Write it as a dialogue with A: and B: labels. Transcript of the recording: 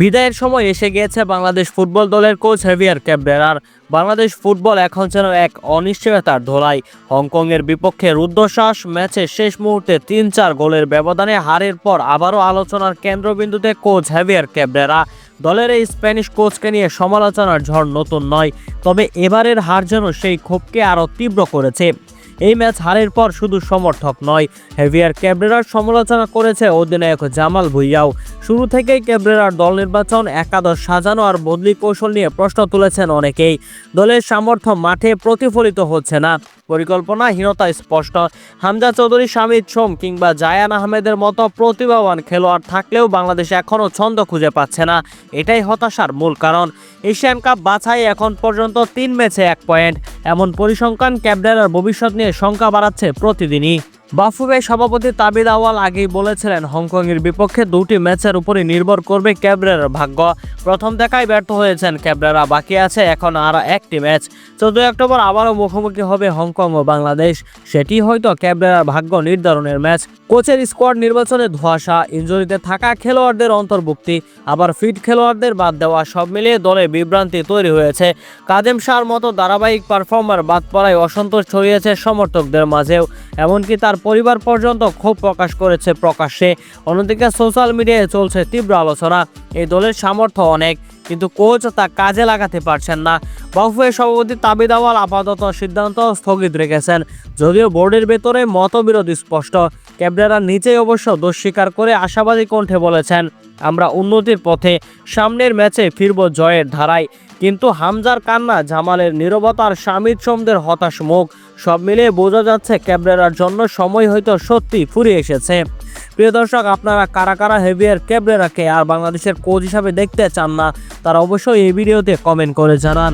A: বিদায়ের সময় এসে গিয়েছে বাংলাদেশ ফুটবল দলের কোচ হেভিয়ার ক্যাবরেরার বাংলাদেশ ফুটবল এখন যেন এক অনিশ্চয়তার ধোলাই। হংকংয়ের বিপক্ষে রুদ্ধশ্বাস ম্যাচে শেষ মুহূর্তে তিন চার গোলের ব্যবধানে হারের পর আবারও আলোচনার কেন্দ্রবিন্দুতে কোচ হেভিয়ার ক্যাবরেরা দলের এই স্প্যানিশ কোচকে নিয়ে সমালোচনার ঝড় নতুন নয়। তবে এবারের হার যেন সেই ক্ষোভকে আরও তীব্র করেছে। এই ম্যাচ হারের পর শুধু সমর্থক নয়, হেভিয়ার ক্যাবরেরার সমালোচনা করেছে অধিনায়ক জামাল ভুইয়াও। শুরু থেকেই ক্যাবরেরার দল নির্বাচন একাদশ সাজানো আর বদলি কৌশল নিয়ে প্রশ্ন তুলেছেন অনেকেই। দলের সামর্থ্য মাঠে প্রতিফলিত হচ্ছে না। পরিকল্পনাহীনতা স্পষ্ট। হামজা চৌধুরী, শামিদ সোম কিংবা জায়ান আহমেদের মতো প্রতিভাবান খেলোয়াড় থাকলেও বাংলাদেশ এখনও ছন্দ খুঁজে পাচ্ছে না। এটাই হতাশার মূল কারণ। এশিয়ান কাপ বাছাই এখন পর্যন্ত তিন ম্যাচে এক পয়েন্ট। এমন পরিসংখ্যান ক্যাব ড্রাইভার ভবিষ্যৎ নিয়ে শঙ্কা বাড়াচ্ছে প্রতিদিনই। বাফুবে সভাপতি তাবিদ আওয়াল আগেই বলেছিলেন, হংকংয়ের বিপক্ষে দুটি ম্যাচের উপরই নির্ভর করবে ক্যাবরেরার ভাগ্য। প্রথম দেখায় ব্যর্থ হয়েছেন ক্যাবরেরা, বাকি আছে এখন আর একটি ম্যাচ। চোদ্দই অক্টোবর আবারও মুখোমুখি হবে হংকং ও বাংলাদেশ। সেটি হয়তো ক্যাবরেরার ভাগ্য নির্ধারণের ম্যাচ। কোচের স্কোয়াড নির্বাচনে ধোয়াশা ইঞ্জুরিতে থাকা খেলোয়াড়দের অন্তর্ভুক্তি, আবার ফিট খেলোয়াড়দের বাদ দেওয়া সব মিলিয়ে দলে বিভ্রান্তি তৈরি হয়েছে। কাদেম শাহর মতো ধারাবাহিক পারফর্মার বাদ পড়ায় অসন্তোষ ছড়িয়েছে সমর্থকদের মাঝেও। এমনকি তার পরিবার পর্যন্ত ক্ষোভ প্রকাশ করেছে প্রকাশ্যে। অন্যদিকে সোশ্যাল মিডিয়ায় চলছে তীব্র আলোচনা। এই দলের সামর্থ্য অনেক, কিন্তু কোচ তা কাজে লাগাতে পারছেন না। বাফুয়ের সভাপতি তাবিদ আওয়াল আপাতত সিদ্ধান্ত স্থগিত রেখেছেন। যদিও বোর্ডের ভেতরে মতবিরোধ স্পষ্ট। ক্যাবরেরা নিজেই অবশ্য দোষ স্বীকার করে আশাবাদী কণ্ঠে বলেছেন, আমরা উন্নতির পথে সামনের ম্যাচে ফিরব জয়ের ধারায়। কিন্তু হামজার কান্না, জামালের নিরবতার স্বামীর সোমদের হতাশ মুখ, সব মিলিয়ে বোঝা যাচ্ছে ক্যাবরেরার জন্য সময় হয়তো সত্যি ফুরিয়ে এসেছে। প্রিয় দর্শক, আপনারা কারা কারা হেভিয়ার ক্যাবরেরাকে আর বাংলাদেশের কোচ হিসাবে দেখতে চান না, তারা অবশ্যই এই ভিডিওতে কমেন্ট করে জানান।